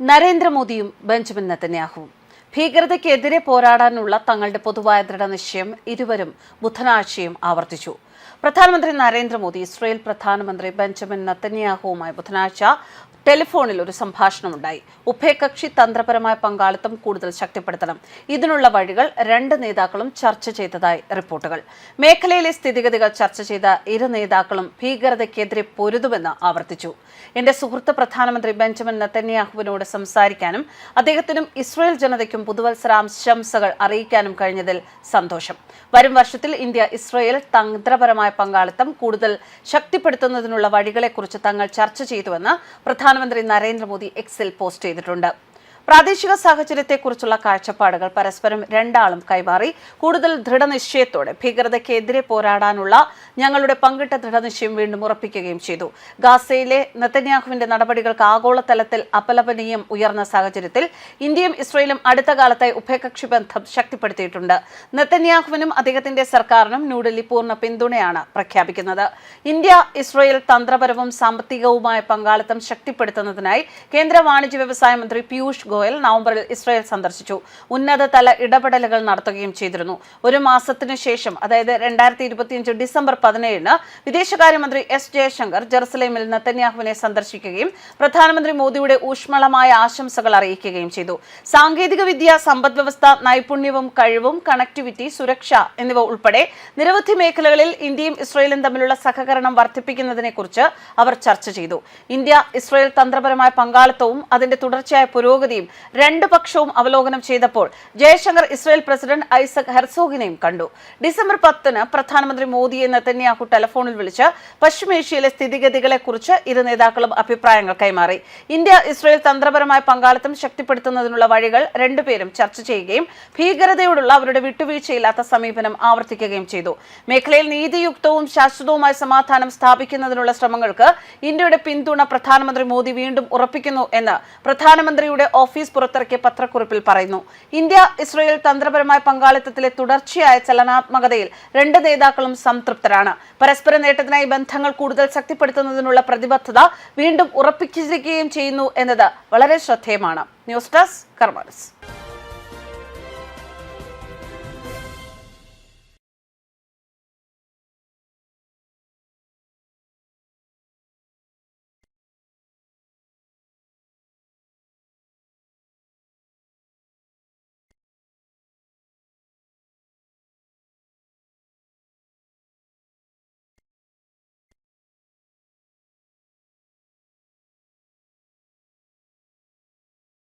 നരേന്ദ്രമോദിയും ബെഞ്ചമിൻ നെത്തന്യാഹുവും ഭീകരതയ്ക്കെതിരെ പോരാടാനുള്ള തങ്ങളുടെ പൊതുവായ ദൃഢനിശ്ചയം ഇരുവരും ബുധനാഴ്ചയും ആവർത്തിച്ചു. പ്രധാനമന്ത്രി നരേന്ദ്രമോദി ഇസ്രയേൽ പ്രധാനമന്ത്രി ബെഞ്ചമിൻ നത്തന്യാഹുവുമായി ബുധനാഴ്ച ടെലിഫോണിൽ ഒരു സംഭാഷണമുണ്ടായി. ഉഭയകക്ഷി തന്ത്രപരമായ പങ്കാളിത്തം കൂടുതൽ ശക്തിപ്പെടുത്തണം. ഇതിനുള്ള വഴികൾ രണ്ട് നേതാക്കളും ചർച്ച ചെയ്തതായി റിപ്പോർട്ടുകൾ. മേഖലയിലെ സ്ഥിതിഗതികൾ ചർച്ച ചെയ്ത ഇരു നേതാക്കളും ഭീകരതയ്ക്കെതിരെ പൊരുതുമെന്ന് ആവർത്തിച്ചു. എന്റെ സുഹൃത്ത് പ്രധാനമന്ത്രി ബെഞ്ചമിൻ നത്തന്യാഹുവിനോട് സംസാരിക്കാനും അദ്ദേഹത്തിനും ഇസ്രയേൽ ജനതയ്ക്കും പുതുവത്സരാംശംസകൾ അറിയിക്കാനും കഴിഞ്ഞതിൽ സന്തോഷം. വരും വർഷത്തിൽ ഇന്ത്യ ഇസ്രയേൽ തന്ത്രപരമായ പങ്കാളിത്തം കൂടുതൽ ശക്തിപ്പെടുത്തുന്നതിനുള്ള വഴികളെക്കുറിച്ച് തങ്ങൾ ചർച്ച ചെയ്തുവെന്ന് പ്രധാനമന്ത്രി നരേന്ദ്രമോദി എക്സിൽ പോസ്റ്റ് ചെയ്തിട്ടുണ്ട്. പ്രാദേശിക സാഹചര്യത്തെക്കുറിച്ചുള്ള കാഴ്ചപ്പാടുകൾ പരസ്പരം രണ്ടാളും കൈമാറി. കൂടുതൽ ദൃഢനിശ്ചയത്തോടെ ഭീകരതയ്ക്കെതിരെ പോരാടാനുള്ള ഞങ്ങളുടെ പങ്കിട്ട ദൃഢനിശ്ചയം വീണ്ടും ഉറപ്പിക്കുകയും ചെയ്തു. ഗാസയിലെ നെത്തന്യാഹുവിന്റെ നടപടികൾക്ക് ആഗോളതലത്തിൽ അപലപനീയം ഉയർന്ന സാഹചര്യത്തിൽ ഇന്ത്യയും ഇസ്രയേലും അടുത്ത കാലത്തായി ഉഭയകക്ഷി ബന്ധം ശക്തിപ്പെടുത്തിയിട്ടുണ്ട്. നെത്തന്യാഹുവിനും അദ്ദേഹത്തിന്റെ സർക്കാരിനും ന്യൂഡൽഹി പൂർണ പിന്തുണയാണ് പ്രഖ്യാപിക്കുന്നത്. ഇന്ത്യ ഇസ്രയേൽ തന്ത്രപരവും സാമ്പത്തികവുമായ പങ്കാളിത്തം ശക്തിപ്പെടുത്തുന്നതിനായി കേന്ദ്ര വാണിജ്യ വ്യവസായ മന്ത്രി പീയൂഷ് ഗോയൽ നവംബറിൽ ഇസ്രായേൽ സന്ദർശിച്ചു. ഉന്നതതല ഇടപെടലുകൾ നടത്തുകയും ചെയ്തിരുന്നു. ഒരു മാസത്തിനു ശേഷം അതായത് രണ്ടായിരത്തി ഇരുപത്തിയഞ്ച് ഡിസംബർ പതിനേഴിന് വിദേശകാര്യമന്ത്രി എസ് ജയശങ്കർ ജെറുസലേമിൽ നെത്തന്യാഹുവിനെ സന്ദർശിക്കുകയും പ്രധാനമന്ത്രി മോദിയുടെ ഊഷ്മളമായ ആശംസകൾ അറിയിക്കുകയും ചെയ്തു. സാങ്കേതിക വിദ്യ സമ്പദ്വ്യവസ്ഥ നൈപുണ്യവും കഴിവും കണക്ടിവിറ്റി സുരക്ഷ എന്നിവ ഉൾപ്പെടെ നിരവധി മേഖലകളിൽ ഇന്ത്യയും ഇസ്രായേലും തമ്മിലുള്ള സഹകരണം വർദ്ധിപ്പിക്കുന്നതിനെക്കുറിച്ച് അവർ ചർച്ച ചെയ്തു. ഇന്ത്യ ഇസ്രായേൽ തന്ത്രപരമായ പങ്കാളിത്തവും അതിന്റെ തുടർച്ചയായ പുരോഗതിയും രണ്ട് പക്ഷവും അവലോകനം ചെയ്തപ്പോൾ ജയശങ്കർ ഇസ്രായേൽ പ്രസിഡന്റ് ഐസക് ഹെർസോഗിനെയും കണ്ടു. ഡിസംബർ പത്തിന് പ്രധാനമന്ത്രി മോദിയെ നെത്തന്യാഹു ടെലിഫോണിൽ വിളിച്ച് പശ്ചിമേഷ്യയിലെ സ്ഥിതിഗതികളെക്കുറിച്ച് ഇരു നേതാക്കളും അഭിപ്രായങ്ങൾ കൈമാറി. ഇന്ത്യ ഇസ്രായേൽ തന്ത്രപരമായ പങ്കാളിത്തം ശക്തിപ്പെടുത്തുന്നതിനുള്ള വഴികൾ രണ്ടുപേരും ചർച്ച ചെയ്യുകയും ഭീകരതയോടുള്ള അവരുടെ വിട്ടുവീഴ്ചയില്ലാത്ത സമീപനം ആവർത്തിക്കുകയും ചെയ്തു. മേഖലയിൽ നീതിയുക്തവും ശാശ്വതവുമായ സമാധാനം സ്ഥാപിക്കുന്നതിനുള്ള ശ്രമങ്ങൾക്ക് ഇന്ത്യയുടെ പിന്തുണ പ്രധാനമന്ത്രി മോദി വീണ്ടും ഉറപ്പിക്കുന്നു എന്ന് പ്രധാനമന്ത്രിയുടെ ഓഫീസ് പുറത്തിറക്കിയ പത്രക്കുറിപ്പിൽ പറയുന്നു ഇന്ത്യ ഇസ്രയേൽ തന്ത്രപരമായ പങ്കാളിത്തത്തിലെ തുടർച്ചയായ ചലനാത്മകതയിൽ രണ്ട് നേതാക്കളും സംതൃപ്തരാണ്. പരസ്പര നേട്ടത്തിനായി ബന്ധങ്ങൾ കൂടുതൽ ശക്തിപ്പെടുത്തുന്നതിനുള്ള പ്രതിബദ്ധത വീണ്ടും ഉറപ്പിച്ചിരിക്കുകയും ചെയ്യുന്നു എന്നത് വളരെ ശ്രദ്ധേയമാണ്. News desk കർമാനസ്